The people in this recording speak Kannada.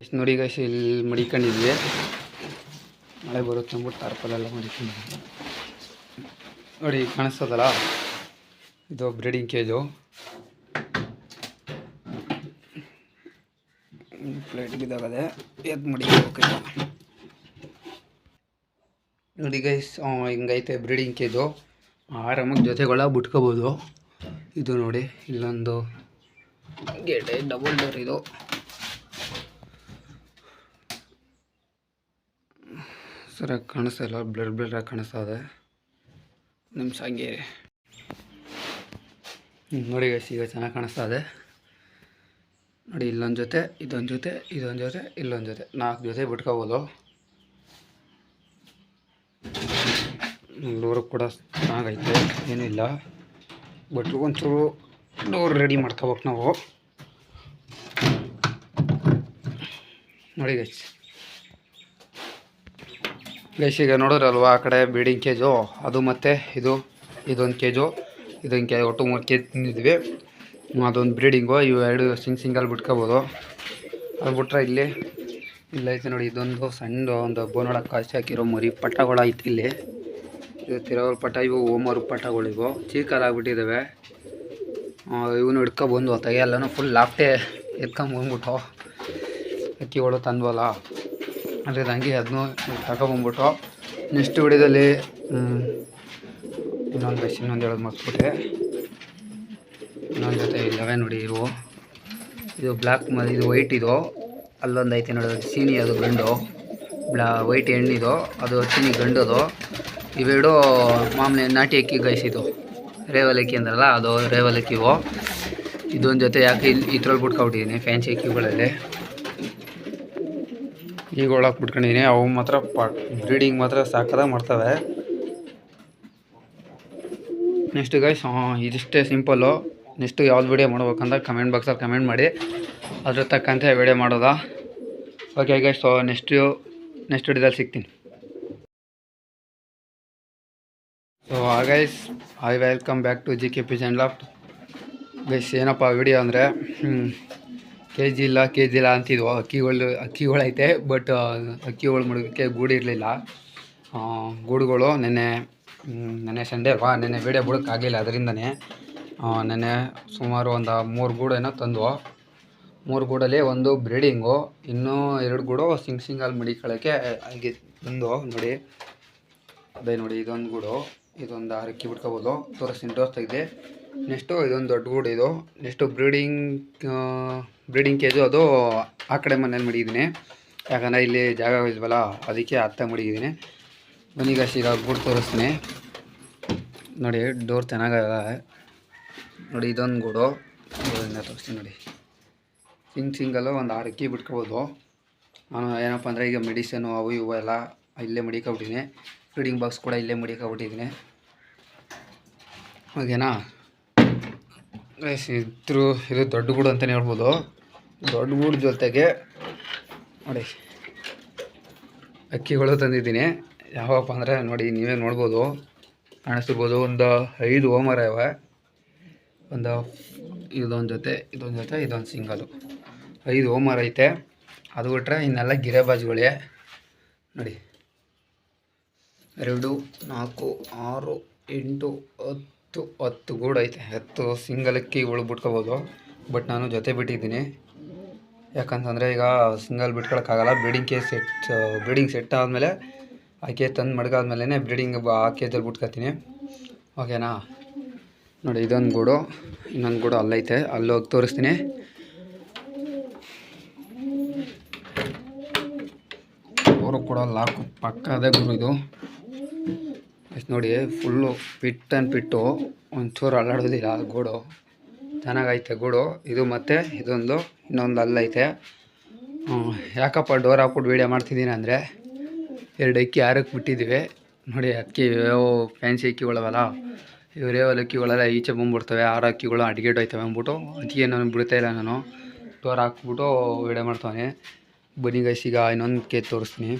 ನೆಕ್ಸ್ಟ್ ನೋಡಿ ಗೈಸ್ ಇಲ್ಲಿ ಮಡಿಕೊಂಡಿದ್ವಿ. ಮಳೆ ಬರುತ್ತೆ ಅಂದ್ಬಿಟ್ಟು ಟಾರ್ಪಲೆಲ್ಲ ಮಡಿಕೊಂಡಿದ್ವಿ. ನೋಡಿ, ಕಾಣಿಸ್ತದಲ್ಲ? ಇದು ಬ್ರೀಡಿಂಗ್ ಕೇಜು ಪ್ಲೇಟ್ ಬಿದ್ದಾಗದೆ ಎದ್ದು ಮಡಿಕೋಕೆ ನೋಡಿ ಗೈಸ್ ಹಿಂಗೈತೆ ಬ್ರೀಡಿಂಗ್ ಕೇಜು ಆರಾಮಾಗಿ ಜೊತೆಗಳ ಬಿಟ್ಕೋಬೋದು. ಇದು ನೋಡಿ, ಇಲ್ಲೊಂದು ಗೇಟ್ ಡಬಲ್ ಡೋರ್ ಇದು. ಸರಿಯಾಗಿ ಕಾಣಿಸ್ತಾ ಇಲ್ಲ ಬ್ಲರ್ ಆಗಿ ಕಾಣಿಸ್ತಾ ಇದೆ. ನಿಮ್ಮ ಸಂಗೆ. ನೋಡಿ ಗೈಸ್ ಈಗ ಚೆನ್ನಾಗಿ ಕಾಣಿಸ್ತಾ ಇದೆ. ನೋಡಿ, ಇಲ್ಲೊಂದು ಜೊತೆ, ಇದೊಂದು ಜೊತೆ ಇದೊಂದು ಜೊತೆ, ಇಲ್ಲೊಂದು ಜೊತೆ. ನಾಲ್ಕು ಜೊತೆ ಬಿಟ್ಕೋಬೋದು. ಡೋರು ಕೂಡ ಚೆನ್ನಾಗೈತೆ ಏನಿಲ್ಲ ಬಟ್ ಒಂಚೂರು ಡೋರ್ ರೆಡಿ ಮಾಡ್ಕೋಬೇಕು ನಾವು. ನೋಡಿ ಗೈಸ್ ಗೈಸ್ ಈಗ ನೋಡಿದ್ರಲ್ವ ಆ ಕಡೆ ಬೀಡಿಂಗ್ ಕೇಜು ಅದು ಮತ್ತು ಇದು, ಇದೊಂದು ಕೇಜು ಇದೊಂದು ಕೆ ಒಟ್ಟು ಮೂರು ಕೆ ತಿಂದಿದ್ವಿ. ಅದೊಂದು ಬ್ರೀಡಿಂಗು ಇವು ಎರಡು ಸಿಂಗ್ ಸಿಂಗಲ್ ಬಿಟ್ಕೋಬೋದು. ಅದು ಬಿಟ್ರೆ ಇಲ್ಲಿ ಇಲ್ಲೈತೆ ನೋಡಿ, ಇದೊಂದು ಸಣ್ಣ ಒಂದು ಬೋನೊಳಗೆ ಕಾಸಿ ಹಾಕಿರೋ ಮರಿ ಐತೆ ಇಲ್ಲಿ. ಇದು ತಿರವಲ್ ಪಟ್ಟ ಇವು ಓಮರು ಪಟ್ಟಗಳು ಇವು. ಚೀಕಲಾಗ್ಬಿಟ್ಟಿದ್ದಾವೆ ಇವನು ಹಿಡ್ಕೊಬಂದು ತೆಗೆಯಲ್ಲನೂ ಫುಲ್ ಲಾಫ್ಟೆ ಎತ್ಕೊಂಬಂದ್ಬಿಟ್ಟು ಅಕ್ಕಿಗಳು ತಂದ್ವಲ್ಲ. ಅದ್ರ ನನಗೆ ಅದನ್ನು ತಗೊಬಂದ್ಬಿಟ್ಟು ನೆಕ್ಸ್ಟ್ ವಿಡಿಯೋದಲ್ಲಿ ಇನ್ನೊಂದು ಬಸ್ ಇನ್ನೊಂದು ಹೇಳೋದು ಮರ್ತ್ಬಿಟ್ಟೆ. ಇನ್ನೊಂದು ಜೊತೆ ಇಲ್ಲವೇ ನೋಡಿ ಇವು. ಇದು ಬ್ಲ್ಯಾಕ್ ಇದು ವೈಟ್ ಇದು. ಅಲ್ಲೊಂದು ಐತೆ ನೋಡಿ ಚೀನಿ ಅದು ಗಂಡು. ಬ್ಲಾ, ವೈಟ್ ಎಣ್ಣಿದು ಅದು ಚೀನಿ ಗಂಡದು. ಇವೆರಡು ಮಾಮೂಲಿ ನಾಟಿ ಅಕ್ಕಿ ಗೈಸಿದು ರೇವಲ್ ಅಕ್ಕಿ ಅಂದ್ರಲ್ಲ, ಅದು ರೇವಲ್ ಅಕ್ಕಿವು ಇದೊಂದು ಜೊತೆ ಯಾಕೆ ಇಲ್ಲಿ ಇದ್ರಲ್ಲಿ ಬಿಟ್ಕೊಬಿಟ್ಟಿದ್ದೀನಿ ಫ್ಯಾನ್ಸಿ ಅಕ್ಕಿಗಳಲ್ಲಿ ಈಗ ಒಳಗೆ ಬಿಟ್ಕೊಂಡಿದ್ದೀನಿ ಅವು ಮಾತ್ರ ಬ್ರೀಡಿಂಗ್ ಮಾತ್ರ ಸಾಕದ ಮಾಡ್ತವೆ. ನೆಕ್ಸ್ಟ್ ಗೈಸ್ ಇದಿಷ್ಟೇ ಸಿಂಪಲ್ಲು ನೆಕ್ಸ್ಟು ಯಾವ್ದು ವಿಡಿಯೋ ಮಾಡ್ಬೇಕಂತ ಕಮೆಂಟ್ ಬಾಕ್ಸಲ್ಲಿ ಕಮೆಂಟ್ ಮಾಡಿ. ಅದ್ರ ತಕ್ಕಂತೆ ವಿಡಿಯೋ ಮಾಡೋದಾ. Okay guys so next next ವಿಡಿಯೋದಲ್ಲಿ ಸಿಗ್ತೀನಿ. So guys I welcome back to G K P loft guys ಏನಪ್ಪ ವಿಡಿಯೋ ಅಂದರೆ ಕೆ ಜಿ ಇಲ್ಲ ಕೆ ಜಿ ಇಲ್ಲ ಅಂತಿದ್ವು. ಅಕ್ಕಿಗಳು, ಅಕ್ಕಿಗಳೈತೆ ಬಟ್ ಅಕ್ಕಿಗಳು ಮುಳುಗೋಕ್ಕೆ ಗೂಡು ಇರಲಿಲ್ಲ. ಗೂಡುಗಳು ನೆನ್ನೆ ನೆನ್ನೆ ಸಂಡೇ ಅಲ್ವಾ? ನೆನ್ನೆ ವೀಡಿಯೋ ಬಿಡೋಕ್ಕಾಗಲಿಲ್ಲ ಅದರಿಂದನೇ ನೆನ್ನೆ ಸುಮಾರು ಒಂದು ಮೂರು ಗೂಡು ಏನೋ ತಂದ್ವು. ಮೂರು ಗೂಡಲ್ಲಿ ಒಂದು ಬ್ರೀಡಿಂಗು ಇನ್ನೂ ಎರಡು ಗೂಡು ಸಿಂಗ್ ಸಿಂಗಲ್ಲಿ ಮಡಿಕೊಳ್ಳೋಕ್ಕೆ ಹಾಗೆ ತಂದು ನೋಡಿ, ಅದೇ ನೋಡಿ, ಇದೊಂದು ಗೂಡು. ಇದೊಂದು ಆರು ಅಕ್ಕಿ ಬಿಟ್ಕೋಬೋದು ತೋರಿಸ್ತೀನಿ ಇಂಟ್ರೆಸ್ಟ್ ಆಗಿದೆ ನೆಕ್ಸ್ಟು ಇದೊಂದು ದೊಡ್ಡ ಗೂಡು ಇದು. ನೆಕ್ಸ್ಟು ಬ್ರೀಡಿಂಗ್ ಬ್ರೀಡಿಂಗ್ ಕೇಜು ಅದು ಆ ಕಡೆ ಮನೇಲಿ ಮಡಿದ್ದೀನಿ. ಯಾಕಂದರೆ ಇಲ್ಲಿ ಜಾಗ ಇಲ್ವಲ್ಲ ಅದಕ್ಕೆ ಅತ್ತ ಮಡಗಿದ್ದೀನಿ ಬನ್ನಿಗ ಈಗ ಗೂಡು ತೋರಿಸ್ತೀನಿ. ನೋಡಿ ಡೋರ್ ಚೆನ್ನಾಗಿದೆ ನೋಡಿ, ಇದೊಂದು ಗೂಡು. ತೋರಿಸ್ತೀನಿ ನೋಡಿ. ಸಿಂಗ್ ಸಿಂಗಲ್ಲು ಒಂದು ಆರು ಬಿಟ್ಕೋಬೋದು. ನಾನು ಏನಪ್ಪ ಅಂದರೆ ಈಗ ಮೆಡಿಸನು ಅವು ಇವು ಎಲ್ಲ ಇಲ್ಲೇ ಮಡಿಕೊಬಿಟ್ಟಿದ್ದೀನಿ. ಫೀಡಿಂಗ್ ಬಾಕ್ಸ್ ಕೂಡ ಇಲ್ಲೇ ಮುಡಿಕಾಬಿಟ್ಟಿದ್ದೀನಿ ಓಕೆನಾ? ಇದ್ರು ಇದು ದೊಡ್ಡ ಗೂಡು ಅಂತಲೇ ಹೇಳ್ಬೋದು. ದೊಡ್ಡ ಗೂಡು ಜೊತೆಗೆ ನೋಡಿ, ಅಕ್ಕಿಗಳು ತಂದಿದ್ದೀನಿ. ಯಾವಪ್ಪ ಅಂದರೆ ನೋಡಿ, ನೀವೇ ನೋಡ್ಬೋದು, ಕಾಣಿಸ್ತಿರ್ಬೋದು. ಒಂದು ಐದು ಓಮರ ಇವೆ. ಒಂದು ಇದೊಂದು ಜೊತೆ ಇದೊಂದು ಜೊತೆ, ಇದೊಂದು ಸಿಂಗಲು. ಐದು ಓಮರ್ ಐತೆ. ಅದು ಬಿಟ್ರೆ ಇನ್ನೆಲ್ಲ ಗಿರೆಬಾಜುಗಳೇ ನೋಡಿ ಎರಡು, ನಾಲ್ಕು, ಆರು, ಎಂಟು, ಹತ್ತು ಹತ್ತು ಗೂಡು ಐತೆ. ಹತ್ತು ಸಿಂಗಲ್ ಅಕ್ಕಿಗಳು ಬಿಟ್ಕೋಬೋದು. ಬಟ್ ನಾನು ಜೊತೆ ಬಿಟ್ಟಿದ್ದೀನಿ. ಯಾಕಂತಂದರೆ ಈಗ single ಬಿಟ್ಕೊಳಕ್ಕಾಗಲ್ಲ. Breeding case set breeding set ಆದಮೇಲೆ ಆಕೆ ತಂದು ಮಡ್ಗಾದ್ಮೇಲೆ ಬ್ರೀಡಿಂಗ್ ಆ ಕೇಜಲ್ಲಿ ಬಿಟ್ಕೋತೀನಿ. ಓಕೆನಾ ನೋಡಿ, ಇದೊಂದು ಗೂಡು, ಇನ್ನೊಂದು ಗೂಡು ಅಲ್ಲೈತೆ. ಅಲ್ಲಿ ಹೋಗಿ ತೋರಿಸ್ತೀನಿ. ಅವರು ಕೂಡ ಲಾಕು ಪಕ್ಕದೇ ಗುರು ಇದು. ಎಷ್ಟ್ ನೋಡಿ ಫುಲ್ಲು ಪಿಟ್ ಆ್ಯಂಡ್ ಪಿಟ್ಟು ಒಂಚೂರು ಅಲ್ಲಾಡೋದಿಲ್ಲ, ಗೂಡು. ಚೆನ್ನಾಗೈತೆ ಗೂಡು. ಇದು ಮತ್ತು ಇದೊಂದು, ಇನ್ನೊಂದು ಅಲ್ಲೈತೆ. ಯಾಕಪ್ಪ ಡೋರ್ ಹಾಕ್ಬಿಟ್ಟು ವೀಡಿಯೋ ಮಾಡ್ತಿದ್ದೀನಿ ಅಂದರೆ, ಎರಡು ಅಕ್ಕಿ ಆರಕ್ಕೆ ಬಿಟ್ಟಿದ್ದೀವಿ ನೋಡಿ, ಅಕ್ಕಿ ಫ್ಯಾನ್ಸಿ ಅಕ್ಕಿಗಳವಲ್ಲ ಇವರೇ ಅಕ್ಕಿಗಳೆಲ್ಲ ಈಚೆ ಬಂದ್ಬಿಡ್ತವೆ. ಆರು ಅಕ್ಕಿಗಳು ಅಡಿಗೆಟ್ ಹೋಯ್ತವೆ ಅಂದ್ಬಿಟ್ಟು ಅದಕ್ಕೆ ನಾನು ಬಿಡ್ತಾ ಇಲ್ಲ ನಾನು. ಡೋರ್ ಹಾಕ್ಬಿಟ್ಟು ವೀಡಿಯೋ ಮಾಡ್ತಾನೆ ಬನ್ನಿ ಇನ್ನೊಂದು ಕೇಕ್ ತೋರಿಸ್ತೀನಿ.